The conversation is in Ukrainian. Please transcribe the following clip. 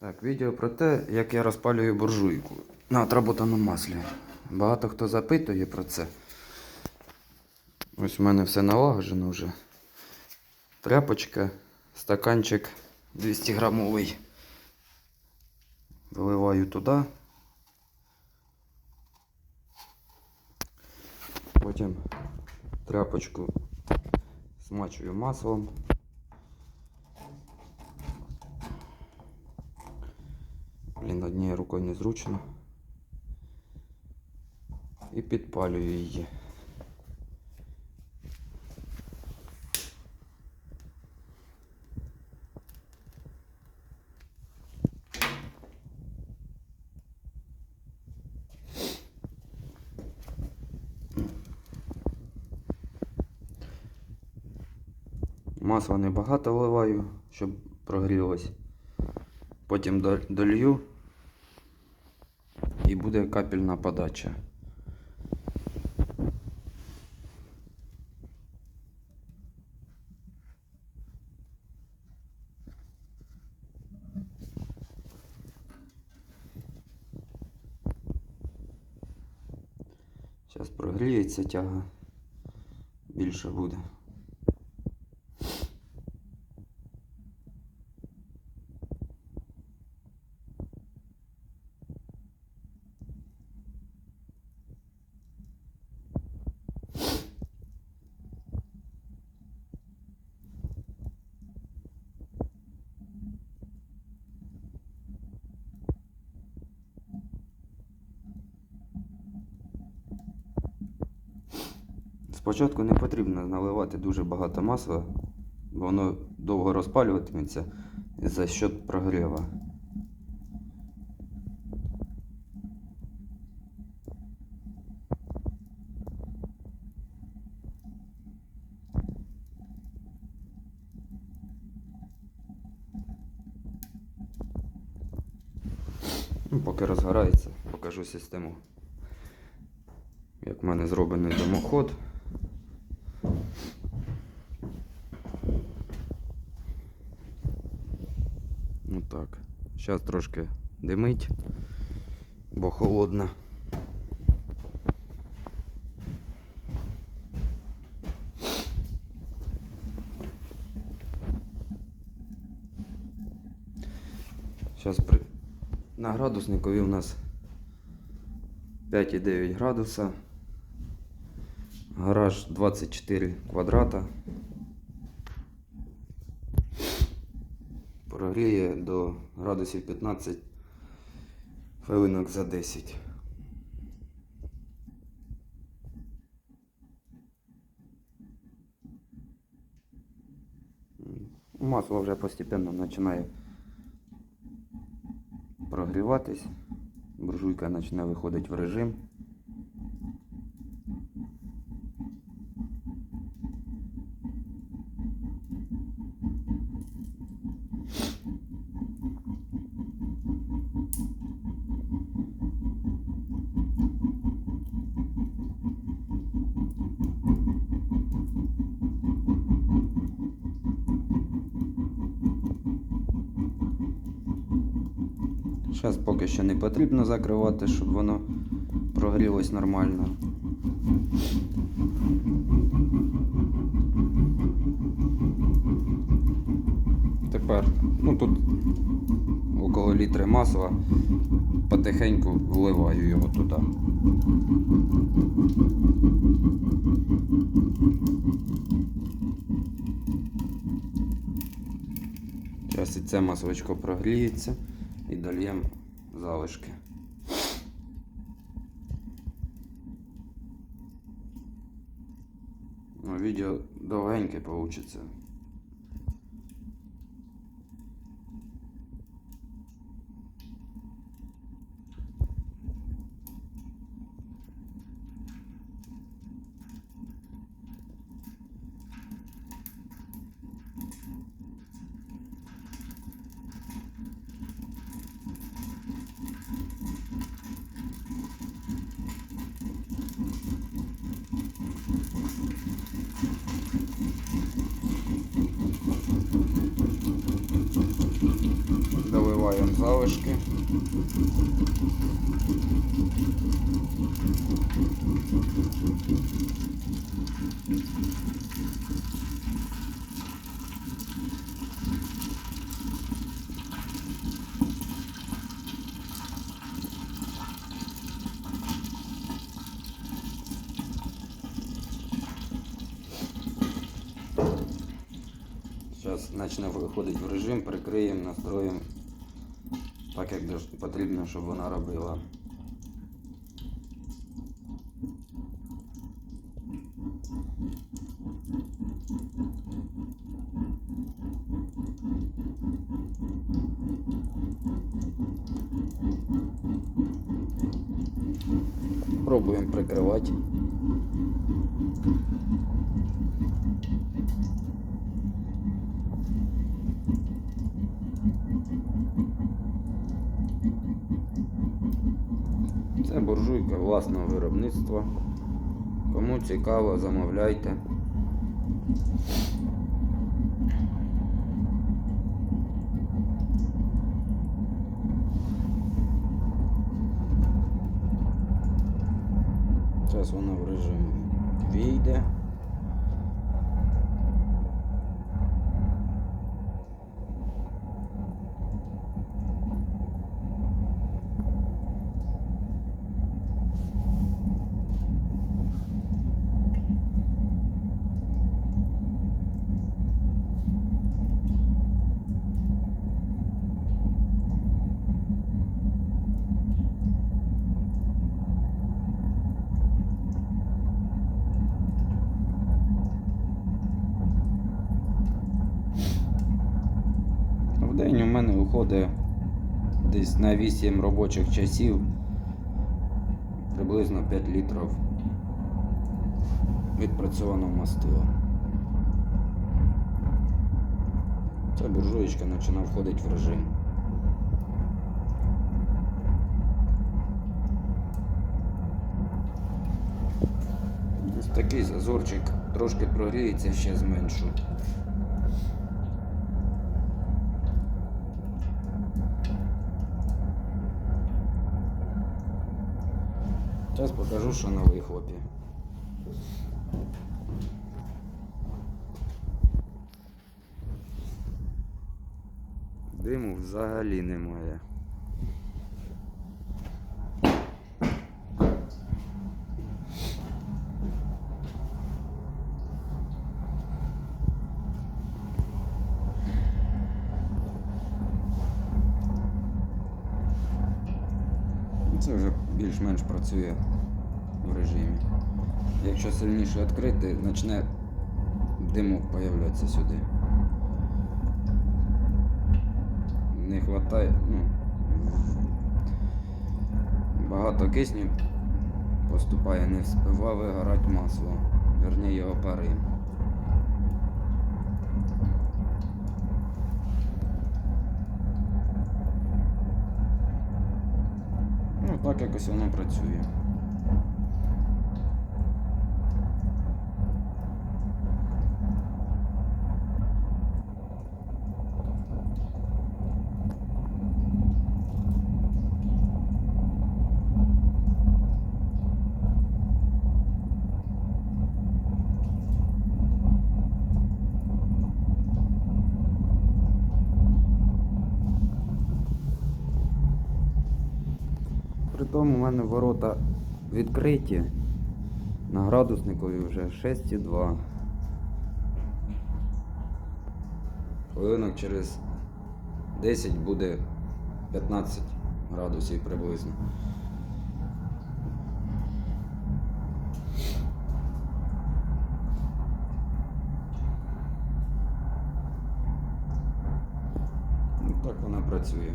Так, відео про те, як я розпалюю буржуйку на отработаному маслі. Багато хто запитує про це. Ось в мене все налагоджено вже. Тряпочка, стаканчик 200 грамовий. Виливаю туди. Потім тряпочку смачую маслом. Однією рукою незручно. І підпалюю її. Масла небагато вливаю, щоб прогрілось. Потім долью і буде капельна подача. Зараз прогріється тяга, більше буде. Спочатку не потрібно наливати дуже багато масла, бо воно довго розпалюватиметься за счет прогріва. Ну, поки розгорається, покажу систему. Як в мене зроблений димоход. Ну так. Зараз трошки димить, бо холодно. Зараз при... на градусникові у нас 5,9 градуса. Гараж 24 квадрата. До градусів 15 хвилинок за 10. Масло вже постепенно починає прогріватись. Буржуйка почне виходити в режим. Зараз поки що не потрібно закривати, щоб воно прогрілось нормально. Тепер, ну тут около літри масла, потихеньку вливаю його туди. Зараз і це масличко прогріється і дольємо залишки. Ну, відео довгеньке вийде. Ставимо залишки. Зараз почне в режим, прикриємо, настроїмо так, як потрібно, щоб вона робила. Пробуємо прикривати. Це буржуйка власного виробництва. Кому цікаво, замовляйте. Зараз вона в режим війде. В день у мене уходить десь на 8 робочих часів приблизно 5 літрів відпрацьованого мастила. Ця буржуєчка починає входити в режим. Ось такий зазорчик трошки прогріється, ще зменшу. Зараз покажу, що на вихлопі. Диму взагалі немає. Це вже більш-менш працює режимі. Якщо сильніше відкрити, почне димок появлятися сюди. Не вистачає, ну, багато кисню поступає, не вспива вигорати масло, верні його пари. Ну, так якось воно працює. Притом у мене ворота відкриті. На градусникові вже 6,2. Хвилинок через 10 буде 15 градусів приблизно. Так вона працює.